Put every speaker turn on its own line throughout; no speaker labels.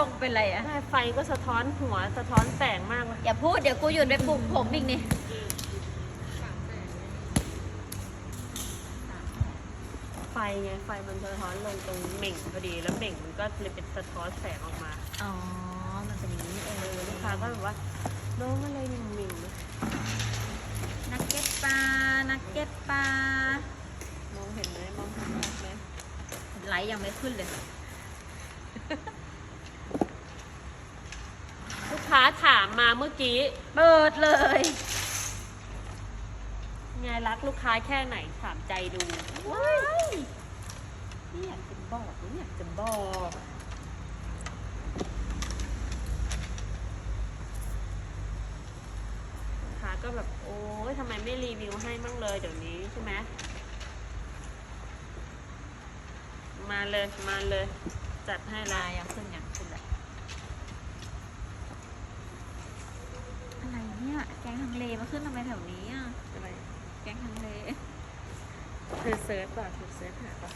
บอกกูเป็นไรอะ
ได้ไฟก็สะท้อนหัวสะท้อนแสงมากเลย
อย่าพูดเดี๋ยวกูหยุดไปปลูกผมอีกนี่
ไฟไงไฟมันสะท้อนลงตรงเหม่งพอดีแล้วเหม่งมันก็เลยเป็นสะท้อนแสงออกมา
อ๋อ มันเป็นอย่างนี้เอ
เอ
อ
อลูกค้าก็แบบว่าน้องอะไรหมิ่งหมิ่งๆนะ
นักเก็ตปลา นักเก็ตปลาม
องเห็นไหมมองเห็นไหม
ไลท์ยังไม่ขึ้นเลย
ลูก ค้าถามมาเมื่อกี้
เปิดเลย
ไงรักลูกค้าแค่ไหนถามใจดู
ว้าย
ไม่อยากจะบอกไม่อยากจะบอกลูกค้าก็แบบโอ้ยทำไมไม่รีวิวให้มั่งเลยเดี๋ยวนี้ใช่ไหมมาเลยมาเลย จัดให้
ลา
ละ
ยังขึ้นยังขึ้นเลยอะไร เนี่ย แกงฮังเลมาขึ้นทำไมแถวนี้อะ
อะไร
แกงฮังเล
เธอเซิร์ชก่อนเธอเซิร์ชหาก่อน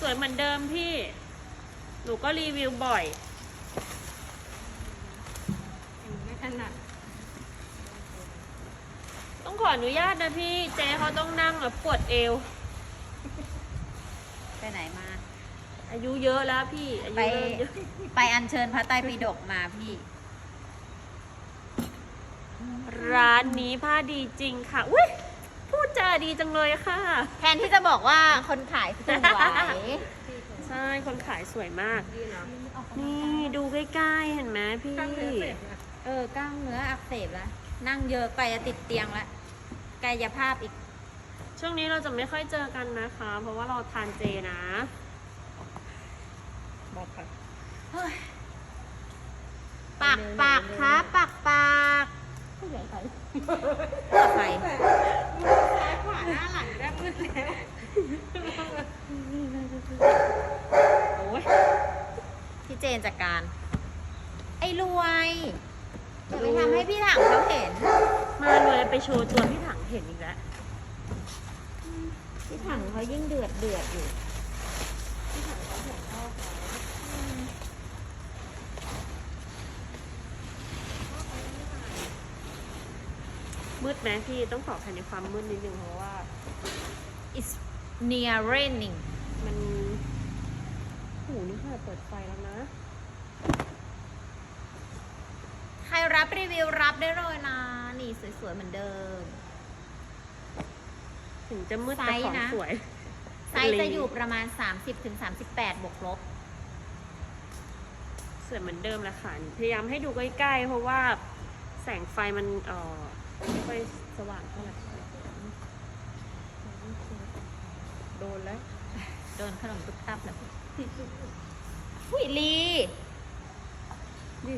สวยเหมือนเดิมพี่ หนูก็รีวิวบ่อย
ไม่ถนัด
ต้องขออนุญาตนะพี่ เจ๊เขาต้องนั่งแบบปวดเอว
ไปไหนมา
อายุเยอะแล้วพี่ อายุ
ไป
เริ่มเยอะ
ไปอัญเชิญพระไตรปิฎกมาพี่
ร้านนี้ผ้าดีจริงค่ะ อุ้ยพูดจาดีจังเลยค่ะ
แทนที่จะบอกว่าคนขายสวย
ใช่ คนขายสวยมาก นี่ดูใกล้ๆ เห็นไหมพี่
เออกล้ามเนื้ออักเสบแล้ว นั่งเยอะไปจะติดเตียงแล้วกายภาพอีก
ช่วงนี้เราจะไม่ค่อยเจอกันนะคะ เพราะว่าเราทานเจนะบอกค่ะ
เฮ้ยปากปากครับปากปาก
ผู้ ใหญ่ไป
ต่อไป
ขวาหน้าหลังได้มืดแล้ว โอ้ย
พี่เจนจัดการ ไอ้รวยอย่าไปทำให้พี่ถังเขาเห็น
มาเลยไปโชว์ตัวพี่ถังเห็นอีกแล้ว
พี่ถังเขายิ่งเดือดเดือดอยู่
มืดไหมพี่ต้องขอภายในความมืดนิดนึงเพราะว่า
it's near raining
มันหูนี่ค่ะเปิดไฟแล้วนะ
ใครรับรีวิวรับได้เลยนะ นี่สวยๆเหมือนเดิม
ถึงจะมืด
ไซ
แต่
ส์
ของ
นะ
สวย
ไซส์จะอยู่ประมาณ 30-38 บวกลบ
สวยเหมือนเดิมแหละค่ะ พยายามให้ดูใกล้ๆ เพราะว่าแสงไฟมันเออ ไม่ค่อยสว่างเท่าไหร่โดนแล้ว
โดนขนมตุ๊บตับแล้วหุยลี
ดิ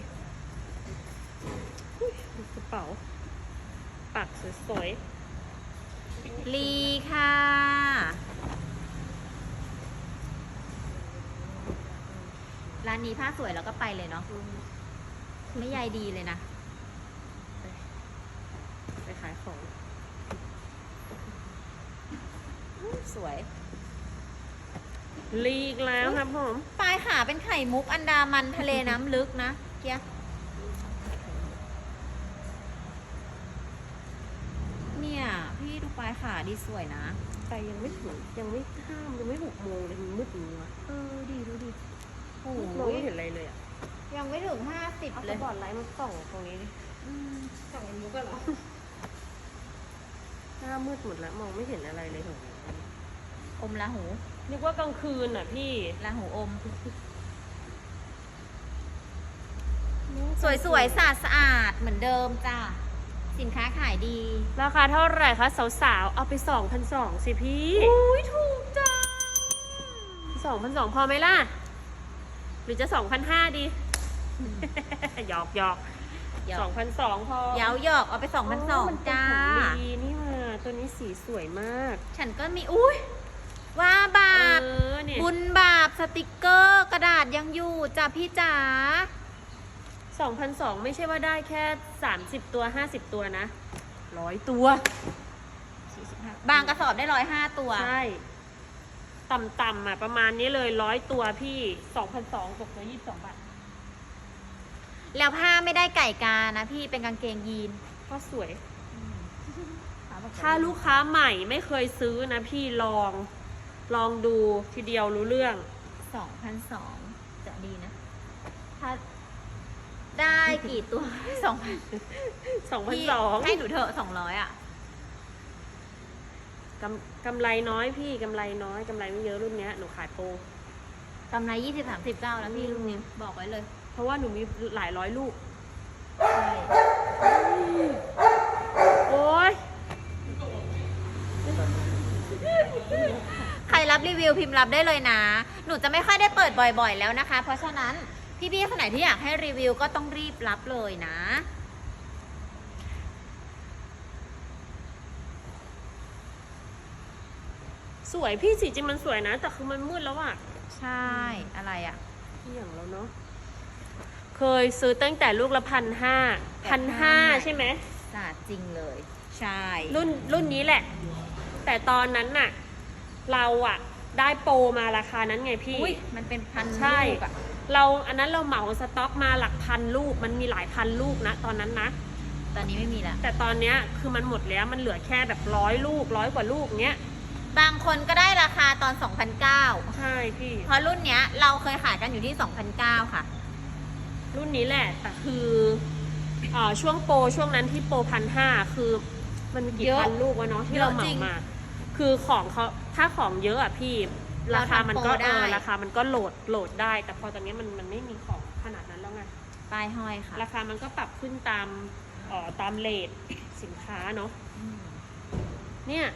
อุ๊ยดูกระเป๋า ปักสวย
ลีค่ะร้านนี้ผ้าสวยแล้วก็ไปเลยเนาะ
ๆ
ไม่ใยดีเลยนะ
ไป ขายของ
สวย
ลีกแล้วครับผม
ปลายขาเป็นไข่มุกอันดามันทะเลน้ำลึกนะเกียเนี่ย พี่ดูปลายขาดีสวยนะ
ไปยังไม่ถึงยังไม่ห้ามยังไม่หกโมงเลยมันมืดอย่างนี้วะ
เออดีดูดิโอ้
มอง
ย
ไม่เห็นอะไรเลยอะ
ยังไม่ถึงห้าสิบ
เอา
เล
ส
ย
ปอตไลท์มาส่องตรงนี้ดิ
อืม
ส่องมุกกันเหรอ หน้ามืดหมดแล้วมองไม่เห็นอะไรเลยถึง
อมละหู
นึกว่ากลางคืนอะพี่
ละหูอม สวยๆสะอาดสะอาดเหมือนเดิมจ้าสินค้าขายดี
ราคาเท่าไหร่คะสาวๆ เอาไปสองพันสองสิพี่
อุ้ยถูกจัง
สองพันสองพอไหมล่ะ หรือจะสองพันห้าดีหยอกหยอก
หย
ส
อ
อกงพันสองพอ
เย้าหยอกเอาไปสองพันสอง
มันเป็น
จ้า
ของดีนี่มา ตัวนี้สีสวยมาก
ฉันก็มี อุ้ยว่าบาป
เออเนี่ย
บุญบาปสติกเกอร์กระดาษยังอยู่จ้ะพี่จ๋า
สองพันสองไม่ใช่ว่าได้แค่สามสิบตัวห้าสิบตัวนะร้อยตัว
บางกระสอบได้ร้อยห้าตัว
ใช่ ต่ำๆอะ ประมาณนี้เลยร้อยตัวพี่สองพันสองตกตัวยี่สิบสองบาท
แล้วผ้าไม่ได้ไก่กานะพี่เป็นกางเกงยีน
ก็สวย ถ้าลูกค้าใหม่ไม่เคยซื้อนะพี่ลอง ลองดูทีเดียวรู้เรื่อง
สองพันสองจะดีนะ ถ้าได้กี่ตัวสองพัน
2,200
ให้หนูเถอะสองร้อยอะ
กำกำไรน้อยพี่กำไรน้อยกำไรไม่เยอะรุ่นเนี้ยหนูขายโปร
กำไรยี่สิบสามสิบเก้าแล้วพี่
อืม
ลูกนี้บอกไว้เลย
เพราะว่าหนูมีหลายร้อยลูก
ใช่
โอ้ย
ใค รรับรีวิวพิมพ์รับได้เลยนะ หนูจะไม่ค่อยได้เปิดบ่อยๆ แล้วนะคะ เพราะฉะนั้นพี่ๆคนไหนที่อยากให้รีวิวก็ต้องรีบรับเลยนะ
สวยพี่สีจริงมันสวยนะ แต่คือมันมืดแล้วอะ
ใช่อะไรอะ
ที่อย่างแล้วเนาะเคยซื้อตั้งแต่ลูกละพันห้าพันห้าใช่ไหม
สาดจริงเลย ใช่
รุ่นรุ่นนี้แหละ แต่ตอนนั้นน่ะ เราอะ ได้โปรมาราคานั้นไงพี่
อุ้ยมันเป็นพัน
ใช่
ลูกอะ
เราอันนั้นเราเหมาสต็อกมาหลักพันลูก มันมีหลายพันลูกนะตอนนั้นนะ
ตอนนี้ไม่มีละ
แต่ตอนเนี้ยคือมันหมดแล้วมันเหลือแค่แบบร้อยลูกร้อยกว่าลูกเนี้ย
บางคนก็ได้ราคาตอน 2,009
ใช่พี่
เพราะรุ่นเนี้ยเราเคยขายกันอยู่ที่2,009ค่ะ
รุ่นนี้แหละ แต่คือเอ่อช่วงโปรช่วงนั้นที่โปรพันห้าคือมันมีกี่
เยอะ
พันลูกวะเนาะที่เราเห
เยอะ
มา
จริง
มา คือของเขา ถ้าของเยอะอะพี่
เรา
ราคามันก็
ทำโปรได้
เออราคามันก็โหลดโหลดได้ แต่พอตอนนี้มันมันไม่มีของขนาดนั้นแล้วไง
ป้ายห้อยค่ะ
ราคามันก็ปรับขึ้นตามเอ่อตามเลท สินค้าเนาะ
อืม
เนี่ย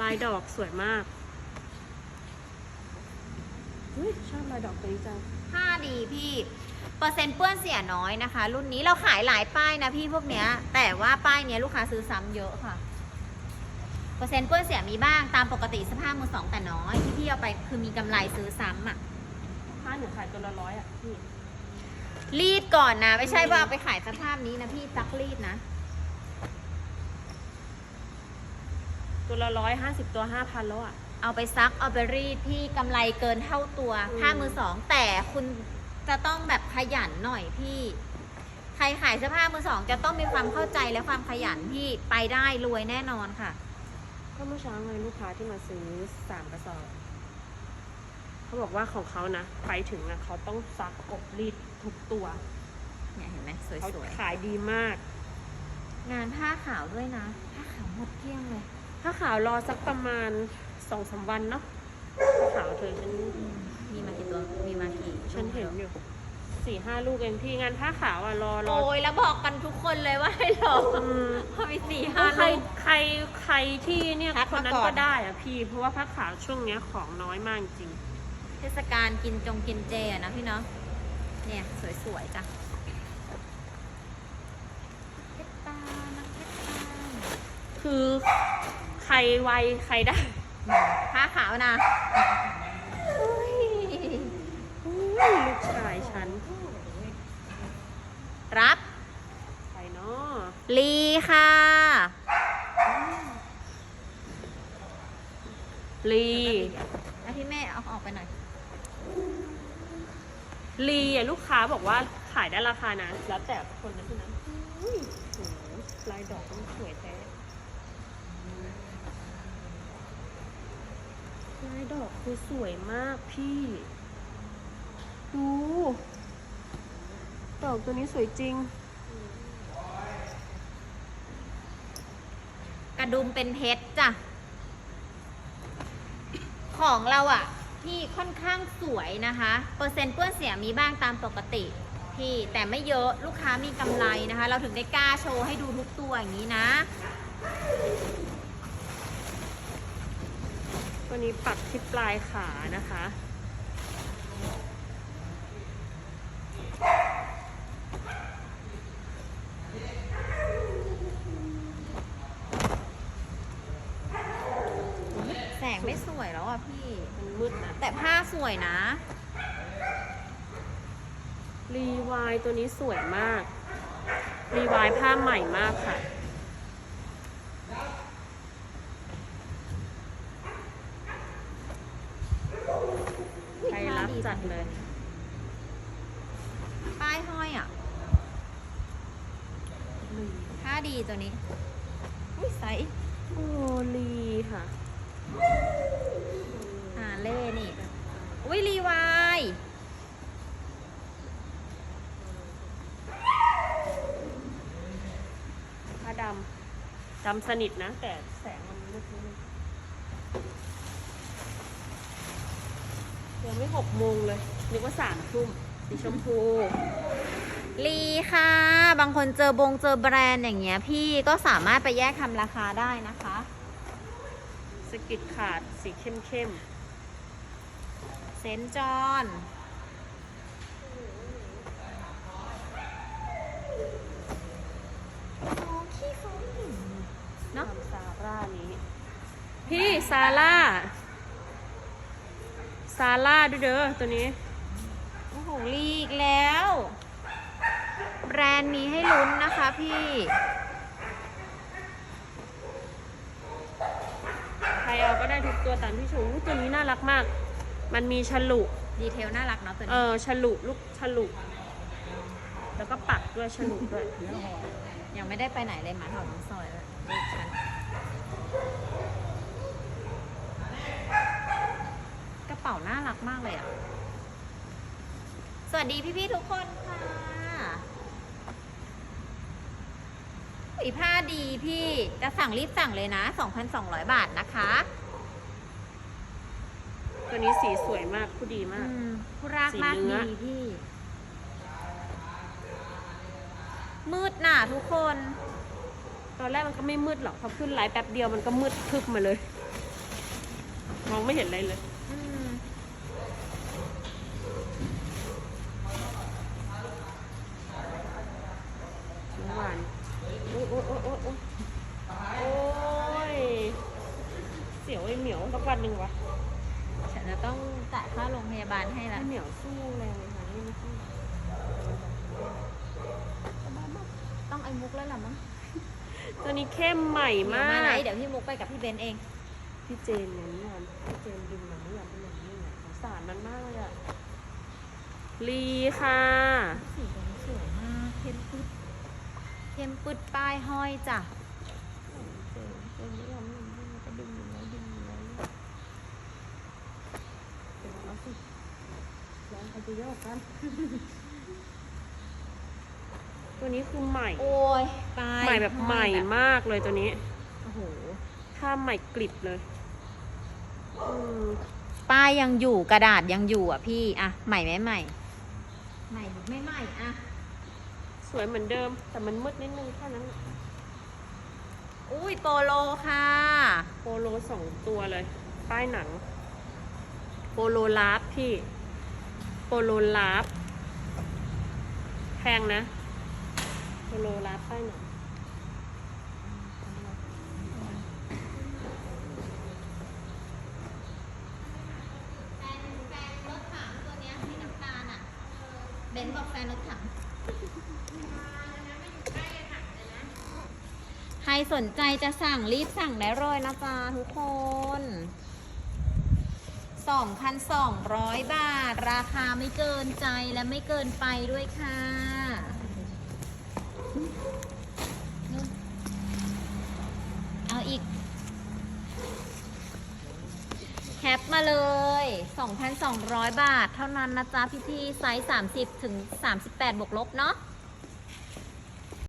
ลายดอกสวยมากอุ๊ยชอบลายดอกตัวนี้จัง
ผ้าดีพี่ เปอร์เซ็นต์เปื้อนเสียน้อยนะคะ รุ่นนี้เราขายหลายป้ายนะพี่พวกเนี้ย แต่ว่าป้ายเนี้ยลูกค้าซื้อซ้ำเยอะค่ะ เปอร์เซ็นต์เปื้อนเสียมีบ้างตามปกติสภาพมือสองแต่น้อยที่พี่เอาไปคือมีกำไรซื้อซ้ำอะ
ผ้าหนูขายตัวละร้อยอะพี่
รีดก่อนนะ ไม่ใช่ว่าเอาไปขายสภาพนี้นะพี่ซักรีดนะ
ตัวละร้อยห้าสิบตัวห้าพันแล้วอะ
เอาไปซักเอาไปรีดพี่กำไรเกินเท่าตัว
อืม
ผ้ามือสอง แต่คุณจะต้องแบบขยันหน่อยพี่ ใครขายเสื้อผ้ามือสอง จะต้องมีความเข้าใจและความขยันที่ไปได้รวยแน่นอนค่ะ
ก็เมื่อเช้าไงลูกค้าที่มาซื้อสามกระสอบ เขาบอกว่าของเขานะ ไปถึงอะเขาต้องซักอบรีดทุกตัว
เนี่ยเห็นไหมส
เขา
วย
ขายดีมาก
ๆงานผ้าขาวด้วยนะ ผ้าขาวหมดเกลี้ยงเลย
ถ้าขาวรอสักประมาณสองสามวันเนาะถ้าขาวเธอฉัน
มีมากี่ตัว มีมากี่
ฉันเห็นอยู่ สี่ห้าลูกเองพี่งานผ้าขาวอะรอรอ
โอ้ยแล้วบอกกันทุกคนเลยว่าให้รอ
อืม
พอมีสี่
ถ้า
ห้า
ใคร
ลูก
ใครใครที่เนี่ย
ทัก
คน
มา
นั้น
ก่อน
ก็ได้อะพี่ เพราะว่าผ้าขาวช่วงเนี้ยของน้อยมากจริง
เทศกาลกินจงกินเจอะนะพี่เนาะ เนี่ย สวยๆจ้ะเพชรตานักเพชรตา
คือใครไวใครได้
ผ้าขาวนะ
อุ้ยลูกชายฉัน
รับ
ใครเนาะ
ลีค่ะ
ลี
เอาพี่แม่เอาออกไปหน่อย
ลีอะลูกค้าบอกว่าขายได้ราคานะ แล้วแต่คนนั้นคนนั้นอุ้ยโหลายดอกมันสวยแท้ลายดอกคือสวยมากพี่ ดู ดอกตัวนี้สวยจริง
กระดุมเป็นเพชรจ้ะ ของเราอะที่ค่อนข้างสวยนะคะ เปอร์เซ็นต์เปื้อนเสียมีบ้างตามปกติพี่แต่ไม่เยอะลูกค้ามีกำไรนะคะ เราถึงได้กล้าโชว์ให้ดูทุกตัวอย่างนี้นะ
ตัวนี้ปักที่ปลายขานะคะ
งไม่สวยแล้วอะพี่
มันมืดนะ
แต่ผ้าสวยนะ
รีวายตัวนี้สวยมาก รีวายผ้าใหม่มากค่ะ ใครรับจัดเลย
ป้ายห้อยอะ
ลี
ผ้าดีตัวนี้ อุ้ยไซส์
โอ้ลีค่ะ
หาเล่นี่ อุ้ยรีวาย
ผ้าดำ ดำสนิทนะ แต่แสงมันมืดนิดนึงยังไม่หกโมงเลย นึกว่าสามทุ่มสีชมพู
ลีค่ะ บางคนเจอบงเจอแบรนด์อย่างเงี้ย พี่ก็สามารถไปแยกทำราคาได้นะคะ
สกิดขาดสีเข้มเข้ม
เซนต์จอน
ๆ
เนาะ
ซา ร่านี้ พี่ซาร่า ซาร่าด้วยเด้อตัวนี้
โอ้โหลีอีกแล้ว แบรนด์มีให้ลุ้นนะคะพี่
ใครเอาก็ได้ทุกตัวตามที่ชูตัวนี้น่ารักมาก มันมีฉลุ
ดีเทลน่ารักเนาะตัว
เอ
นี้
อฉลุลูกฉลุ แล้วก็ปักด้วยฉลุด้วย
ยังไม่ได้ไปไหนเลยหมาถอดน้องซอยเลยลูกฉันกระเป๋าน่ารักมากเลยอะ สวัสดีพี่ๆทุกคนค่ะอุยผ้าดีพี่จะสั่งรีบสั่งเลยนะ 2,200 บาทนะคะ
ตัวนี้สีสวยมากผู้ดีมาก
อืมผู้รากมาก
สีเนื้อ
ดีพี่ มืดหน่ะทุกคน
ตอนแรกมันก็ไม่มืดหรอกพอขึ้นไลฟ์แป๊บเดียวมันก็มืดพึบมาเลย มองไม่เห็นอะไรเลย
อื ม
เมื่อวานโอ้ยโอ้ยโอ้ยโอ้ยโอ้ยโอ้ยเสียวไอ้เหมียวสักวันหนึ่งวะ
ฉันจะต้องจ่ายค่าโรงพยาบาลให้ละ
ไอ้เหมียวสู้แรงเลยค่ะนี่ไม่สู้
ต้องไอ้มุกแล้วล่ะมั้ง
ตัวนี้เข้มใหม่
เดี๋ยว
มามา
กไหนเดี๋ยวพี่มุกไปกับพี่เบนเอง
พี่เจนเนี่ยเมื่อวานพี่เจนดึงมาเมื่อวานเป็นอย่างนี้เนี่ยสงสารมันมากเลยอะลีค่ะ
สีแดงสวยมากเข้มปึ๊ด เข้มปึ๊ดป้ายห้อยจ้ะ
เจนเจนไม่ยอมดึงมันก็ดึงอยู่แล้วดึงอยู่แล้วเนี่ยเดี๋ยวเอาสิร้องใครจะโยกกันตัวนี้คือใหม่
โอ้ยป้าย
ใหม่แบบใหม่
ห้อย
มากเลยตัวนี้
โอ้โห
ถ้าใหม่กลิบเลย อืม
ป้ายยังอยู่กระดาษยังอยู่อะพี่อะใหม่ไหมใหม่ ใหม่หรือไม่ใหม่อะ
สวยเหมือนเดิม แต่มันมืดนิดนึงแค่นั้น
อุ้ยโปโลค่ะ
โปโลสองตัวเลย ป้ายหนัง โปโลลาฟพี่ โปโลลาฟแพงนะ โปโลลาฟป้ายหนัง
แฟนแฟนรถถังตัวเนี้ยสีน้ำตาลอะเบนบอกแฟนรถถังใคร สนใจจะสั่งรีบสั่งได้เลยนะจ๊ะทุกคน 2,200 บาท ราคาไม่เกินใจและไม่เกินไปด้วยค่ะเอาอีกแคปมาเลย 2,200 บาท เท่านั้นนะจ๊ะพี่ๆไซส์ 30 ถึง 38 บวกลบเนาะ